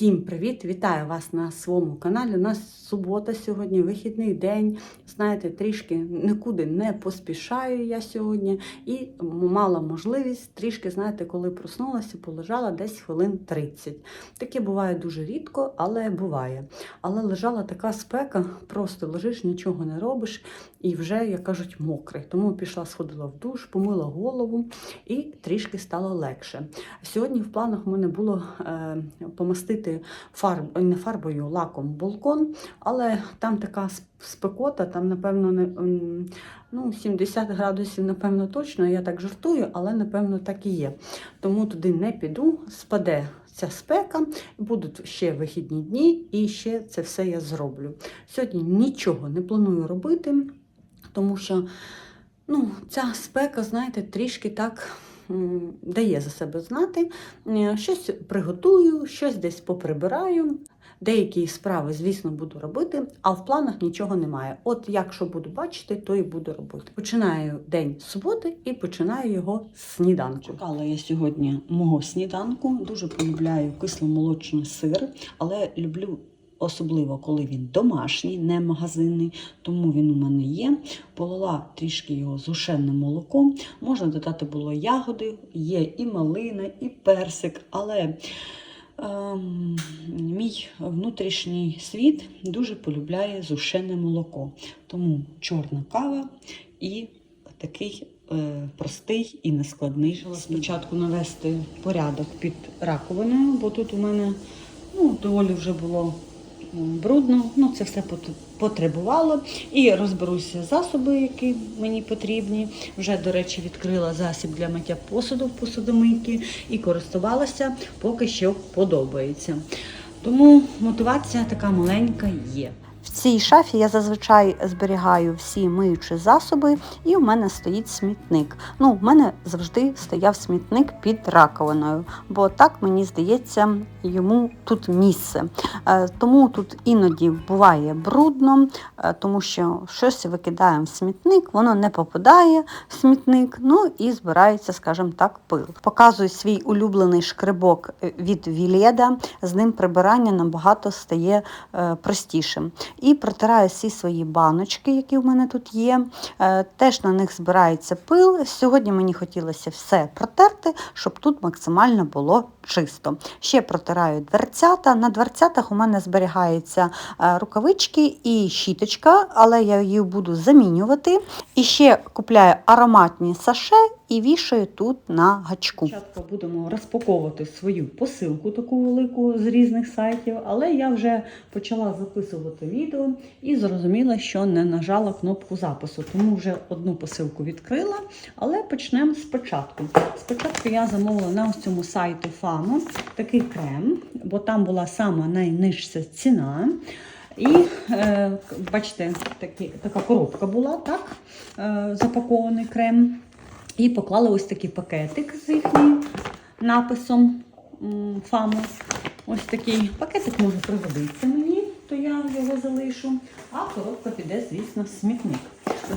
Всім привіт! Вітаю вас на своєму каналі. У нас субота сьогодні, вихідний день. Знаєте, трішки нікуди не поспішаю я сьогодні і мала можливість трішки, знаєте, коли проснулася, полежала десь хвилин 30. Таке буває дуже рідко, але буває. Але лежала така спека, просто лежиш, нічого не робиш і вже, як кажуть, мокрий. Тому пішла, сходила в душ, помила голову і трішки стало легше. Сьогодні в планах у мене було е, помастити фарб, не фарбою, лаком балкон, але там така спекота, там, напевно, не, ну, 70 градусів, напевно, точно. Я так жартую, але напевно так і є. Тому туди не піду, спаде. Ця спека, будуть ще вихідні дні, і ще це все я зроблю. Сьогодні нічого не планую робити, тому що ну, ця спека, знаєте, трішки так дає за себе знати. Е, Щось приготую, щось десь поприбираю. Деякі справи, звісно, буду робити, а в планах нічого немає. От якщо буду бачити, то і буду робити. Починаю день з суботи і починаю його з сніданку. Чекала я сьогодні мого сніданку. Дуже полюбляю кисломолочний сир, але люблю особливо, коли він домашній, не магазинний, тому він у мене є. Полила трішки його зушеним молоком. Можна додати було ягоди, є і малина, і персик, але мій внутрішній світ дуже полюбляє зушене молоко. Тому чорна кава і такий е, простий і нескладний. Спочатку навести порядок під раковиною, бо тут у мене ну, доволі вже було брудно, ну це все потребувало. І розберуся засоби, які мені потрібні. Вже, до речі, відкрила засіб для миття посуду в посудомийки і користувалася, поки що подобається. Тому мотивація така маленька є. В цій шафі я зазвичай зберігаю всі миючі засоби, і у мене стоїть смітник. Ну, в мене завжди стояв смітник під раковиною, бо так мені здається, йому тут місце. Е, Тому тут іноді буває брудно, е, тому що щось викидаємо в смітник, воно не попадає в смітник, ну і збирається, скажімо так, пил. Показую свій улюблений шкребок е, від Віледа. З ним прибирання набагато стає простішим. І протираю всі свої баночки, які в мене тут є. Е, Теж на них збирається пил. Сьогодні мені хотілося все протерти, щоб тут максимально було чисто. Ще протираю дверцята. На дверцятах у мене зберігаються е, рукавички і щіточка, але я її буду замінювати. І ще купляю ароматні саше і вішаю тут на гачку. Спочатку будемо розпаковувати свою посилку таку велику з різних сайтів, але я вже почала записувати відео і зрозуміла, що не нажала кнопку запису. Тому вже одну посилку відкрила, але почнемо спочатку. Спочатку я замовила на ось цьому сайту Фамо такий крем, бо там була сама найнижча ціна. І е, бачите, такі, така коробка була, так, е, запакований крем. І поклали ось такий пакетик з їхнім написом м, Фамо. Ось такий пакетик може пригодитися мені, то я його залишу. А коробка піде, звісно, в смітник.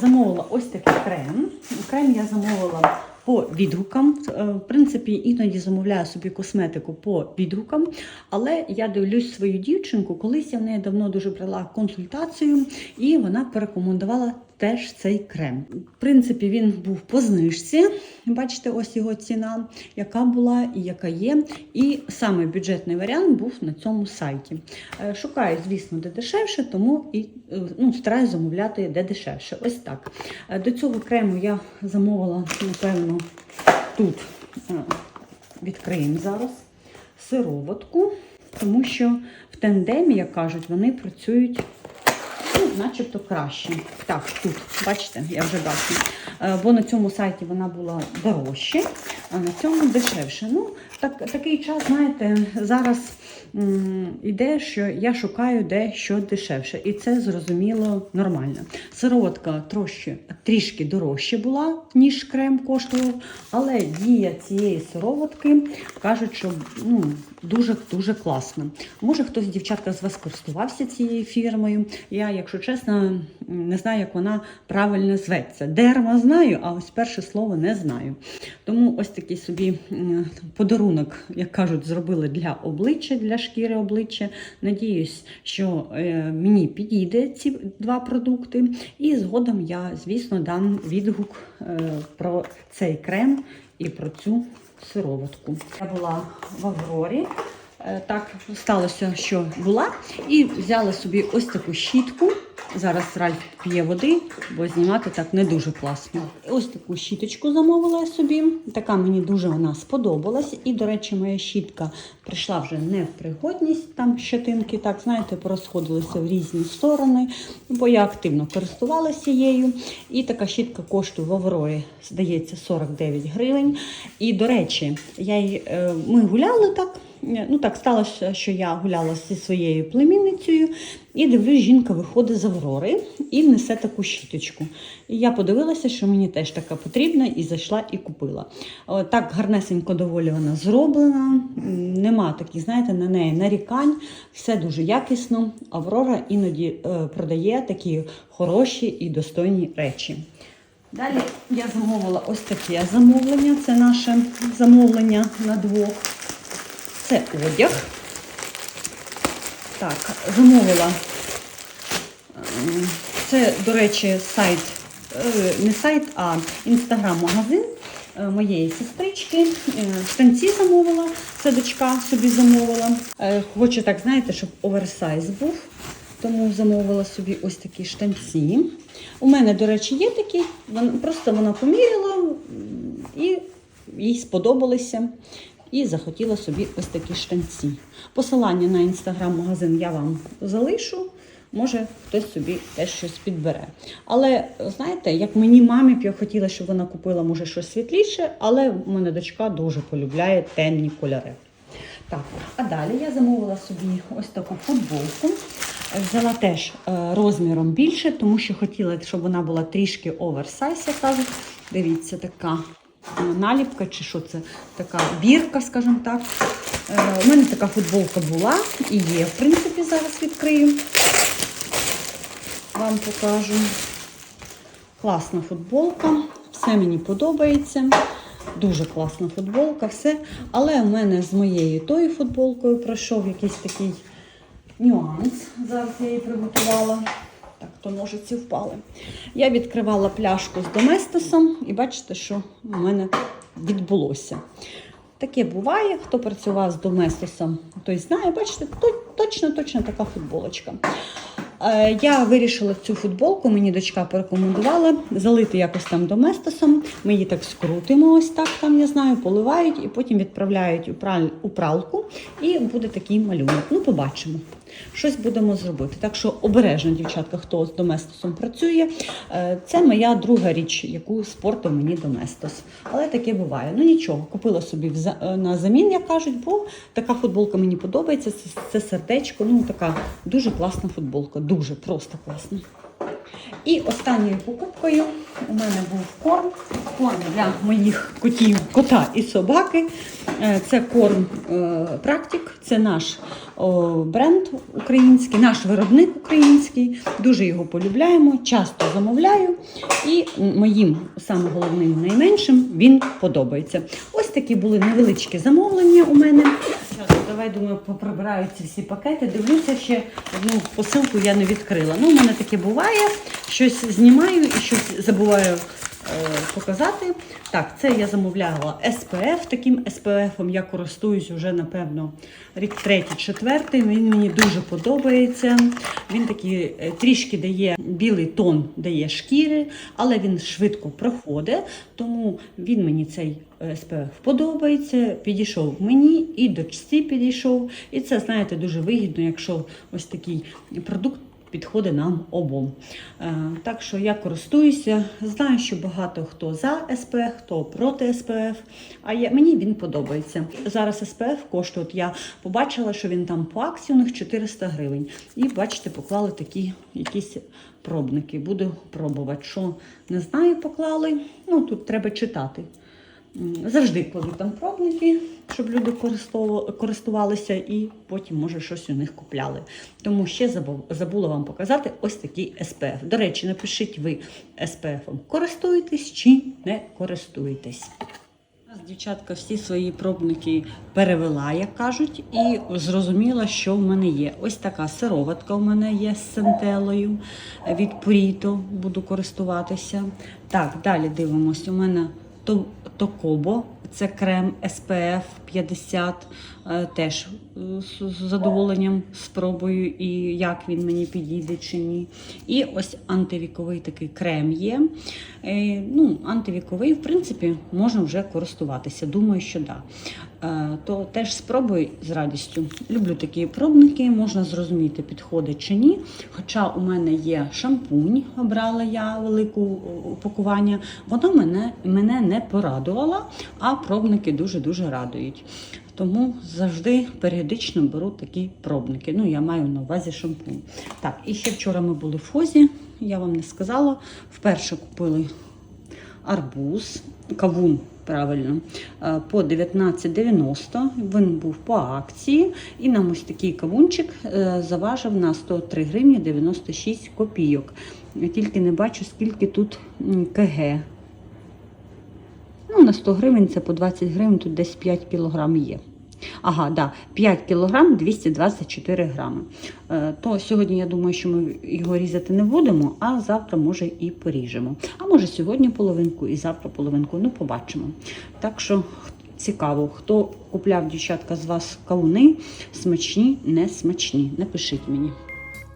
Замовила ось такий крем. Крем я замовила по відгукам. Е, В принципі, іноді замовляю собі косметику по відгукам, але я дивлюсь свою дівчинку. Колись я в неї давно дуже брала консультацію, і вона порекомендувала теж цей крем. В принципі, він був по знижці. Бачите, ось його ціна, яка була і яка є. І саме бюджетний варіант був на цьому сайті. Е, Шукаю, звісно, де дешевше, тому і е, ну, стараюсь замовляти де дешевше. Ось так. Е, До цього крему я замовила, напевно, тут відкриємо зараз сироватку, тому що в тендемі, як кажуть, вони працюють начебто краще. Так, тут, бачите, я вже бачу. Е, Бо на цьому сайті вона була дорожче, а на цьому дешевше. Ну, так, такий час, знаєте, зараз м, іде, що я шукаю де що дешевше. І це зрозуміло нормально. Сироватка трошки, трішки дорожче була, ніж крем коштував, але дія цієї сироватки кажуть, що ну, дуже дуже класно. Може, хтось, дівчатка, з вас користувався цією фірмою. Я, якщо чесно, не знаю, як вона правильно зветься. Дерма знаю, а ось перше слово не знаю. Тому ось такий собі подарунок, як кажуть, зробили для обличчя, для шкіри обличчя. Надіюсь, що е, мені підійде ці два продукти. І згодом я, звісно, дам відгук е, про цей крем і про цю сироватку. Я була в Аврорі. Е, Так сталося, що була, і взяла собі ось таку щітку. Зараз Ральф п'є води, бо знімати так не дуже класно. Ось таку щіточку замовила я собі. Така мені дуже вона сподобалась. І, до речі, моя щітка прийшла вже не в пригодність. Там щетинки, так знаєте, порозходилися в різні сторони, бо я активно користувалася її. І така щітка коштує в Аврорі, здається, 49 гривень. І, до речі, я її, е, ми гуляли так. Ну так сталося, що я гуляла зі своєю племінницею і дивлюсь, жінка виходить з Аврори і несе таку щіточку. І я подивилася, що мені теж така потрібна, і зайшла і купила. Так гарнесенько доволі вона зроблена. Нема таких, знаєте, на неї нарікань. Все дуже якісно. Аврора іноді е, продає такі хороші і достойні речі. Далі я замовила ось таке замовлення. Це наше замовлення на двох. Це одяг. Так, замовила. Ем, Це, до речі, сайт, е, не сайт, а інстаграм-магазин е, моєї сестрички. Е, Штанці замовила, це дочка собі замовила. Е, Хочу так, знаєте, щоб оверсайз був. Тому замовила собі ось такі штанці. У мене, до речі, є такі, просто вона поміряла і їй сподобалися. І захотіла собі ось такі штанці. Посилання на інстаграм-магазин я вам залишу. Може, хтось собі теж щось підбере. Але знаєте, як мені мамі б я хотіла, щоб вона купила може щось світліше, але в мене дочка дуже полюбляє темні кольори. Так, а далі я замовила собі ось таку футболку. Взяла теж е, розміром більше, тому що хотіла, щоб вона була трішки оверсайз, я кажу. Дивіться, така наліпка, чи що це, така бірка, скажімо так. Е, У мене така футболка була і є, в принципі, зараз відкрию. Вам покажу. Класна футболка, все мені подобається. Дуже класна футболка, все. Але у мене з моєю тою футболкою пройшов якийсь такий нюанс. Зараз я її приготувала. Так, то ножиці впали. Я відкривала пляшку з доместосом і бачите, що у мене відбулося. Таке буває, хто працював з доместосом, той знає, бачите, точно точно така футболочка. Е, Я вирішила цю футболку, мені дочка порекомендувала залити якось там доместосом. Ми її так скрутимо, ось так там, я знаю, поливають і потім відправляють у пралку, і буде такий малюнок. Ну, побачимо. Щось будемо зробити. Так що обережно, дівчатка, хто з доместосом працює. Е, Це моя друга річ, яку спортив мені доместос. Але таке буває. Ну нічого, купила собі е, на замін, як кажуть, бо така футболка мені подобається. Це сердечко. Ну така дуже класна футболка. Дуже просто класна. І останньою покупкою у мене був корм. Корм для моїх котів, кота і собаки. Е, Це корм е, Практик, це наш бренд український, наш виробник український. Дуже його полюбляємо, часто замовляю. І моїм саме головним найменшим він подобається. Ось такі були невеличкі замовлення у мене. Давай думаю, поприбираю ці всі пакети. Дивлюся, ще одну посилку я не відкрила. Ну, у мене таке буває. Щось знімаю і щось забуваю показати. Так, це я замовляла SPF. Таким SPF я користуюсь вже, напевно, рік третій, четвертий. Він мені дуже подобається. Він такий е, трішки дає білий тон дає шкіри, але він швидко проходить. Тому він мені цей е, SPF подобається. Підійшов мені і дочці підійшов. І це, знаєте, дуже вигідно, якщо ось такий продукт підходить нам обом. Е, Так що я користуюся. Знаю, що багато хто за SPF, хто проти SPF, а я, мені він подобається. Зараз SPF коштує, от я побачила, що він там по акції у них 400 гривень. І бачите, поклали такі якісь пробники. Буду пробувати. Що не знаю, поклали. Ну тут треба читати. Завжди кладу там пробники, щоб люди користувалися і потім, може, щось у них купляли. Тому ще забула вам показати ось такий SPF. До речі, напишіть ви SPF користуєтесь чи не користуєтесь. Дівчатка всі свої пробники перевела, як кажуть, і зрозуміла, що в мене є. Ось така сироватка у мене є з сентелою від Пуріто, буду користуватися. Так, далі дивимось. У мене Токобо, це крем SPF 50. е, Теж е, з задоволенням спробую, і як він мені підійде чи ні. І ось антивіковий такий крем є. Е, Ну, антивіковий, в принципі, можна вже користуватися. Думаю, що так. Да. Е, То теж спробую з радістю. Люблю такі пробники, можна зрозуміти, підходить чи ні. Хоча у мене є шампунь, обрала я велику упакування. Воно мене, мене не порадувало, а пробники дуже-дуже радують. Тому завжди періодично беру такі пробники. Ну, я маю на увазі шампунь. Так, і ще вчора ми були в Фозі, я вам не сказала. Вперше купили арбуз, кавун, правильно, е, по 19,90. Він був по акції. І нам ось такий кавунчик е, заважив на 103 гривні 96 копійок. Я тільки не бачу, скільки тут КГ. Ну, на 100 гривень це по 20 гривень, тут десь 5 кілограм є. Ага, да, 5 кілограм 224 грами. Е, То сьогодні я думаю, що ми його різати не будемо, а завтра, може, і поріжемо. А може сьогодні половинку і завтра половинку. Ну, побачимо. Так що цікаво, хто купляв дівчатка з вас кавуни, смачні, не смачні. Напишіть мені.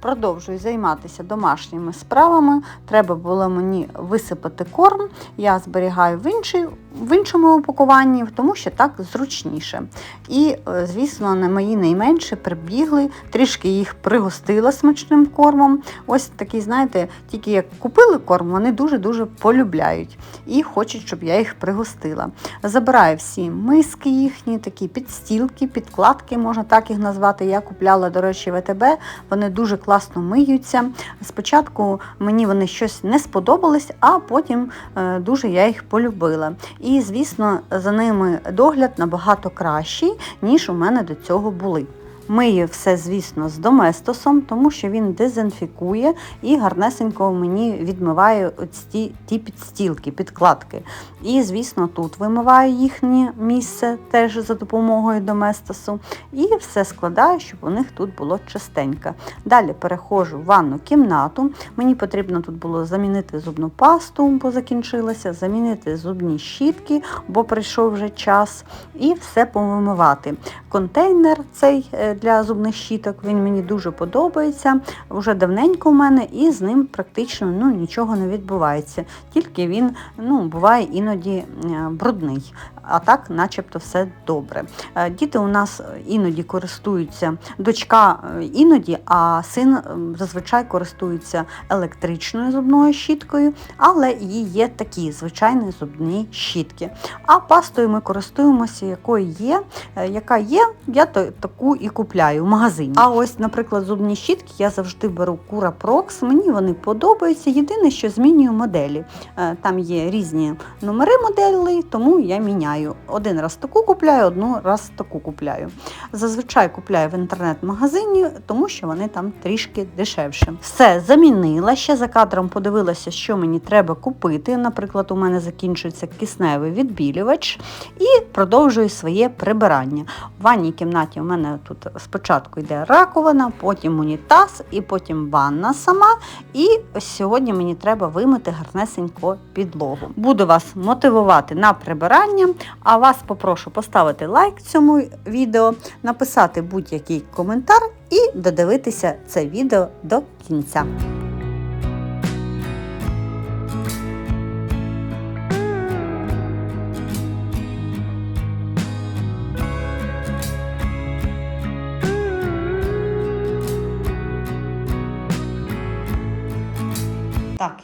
Продовжую займатися домашніми справами. Треба було мені висипати корм. Я зберігаю в, іншій, в іншому упакуванні, тому що так зручніше. І, е, звісно, не мої найменші прибігли, трішки їх пригостила смачним кормом. Ось такий, знаєте, тільки як купили корм, вони дуже-дуже полюбляють і хочуть, щоб я їх пригостила. Забираю всі миски їхні, такі підстілки, підкладки, можна так їх назвати. Я купляла, до речі, в АТБ. Вони дуже класно миються. Спочатку мені вони щось не сподобались, а потім е, дуже я їх полюбила. І, звісно, за ними догляд набагато кращий, ніж у мене до цього були. Мию все, звісно, з доместосом, тому що він дезінфікує і гарнесенько мені відмиває ті, ті підстілки, підкладки. І, звісно, тут вимиваю їхнє місце теж за допомогою доместосу. І все складаю, щоб у них тут було чистенько. Далі переходжу в ванну кімнату. Мені потрібно тут було замінити зубну пасту, бо закінчилася, замінити зубні щітки, бо прийшов вже час, і все повимивати. Контейнер цей е, для зубних щіток, він мені дуже подобається. Вже давненько в мене, і з ним практично ну, нічого не відбувається. Тільки він ну, буває іноді е, брудний. А так, начебто, все добре. Е, Діти у нас іноді користуються, дочка е, іноді, а син е, зазвичай користується електричною зубною щіткою, але і є такі звичайні зубні щітки. А пастою ми користуємося, якою є, е, яка є, я таку і купляю в магазині. А ось, наприклад, зубні щітки я завжди беру Cura Prox, мені вони подобаються. Єдине, що змінюю моделі. Е, Там є різні номери моделей, тому я міняю. Один раз таку купляю, одну раз таку купляю. Зазвичай купляю в інтернет-магазині, тому що вони там трішки дешевше. Все замінила. Ще за кадром подивилася, що мені треба купити. Наприклад, у мене закінчується кисневий відбілювач і продовжую своє прибирання. В ванній кімнаті у мене тут спочатку йде раковина, потім унітаз і потім ванна сама. І сьогодні мені треба вимити гарнесенько підлогу. Буду вас мотивувати на прибирання, а вас попрошу поставити лайк цьому відео, написати будь-який коментар і додивитися це відео до кінця.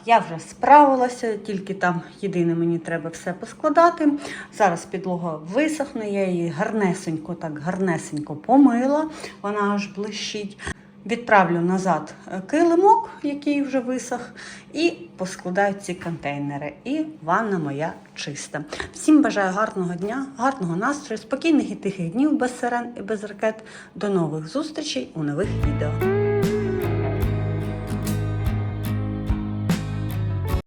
Я вже справилася, тільки там єдине мені треба все поскладати. Зараз підлога висохне, я її гарнесенько, так гарнесенько помила, вона аж блищить. відправлю назад е, килимок, який вже висох, і поскладаю ці контейнери. І ванна моя чиста. Всім бажаю гарного дня, гарного настрою, спокійних і тихих днів без сирен і без ракет. До нових зустрічей у нових відео.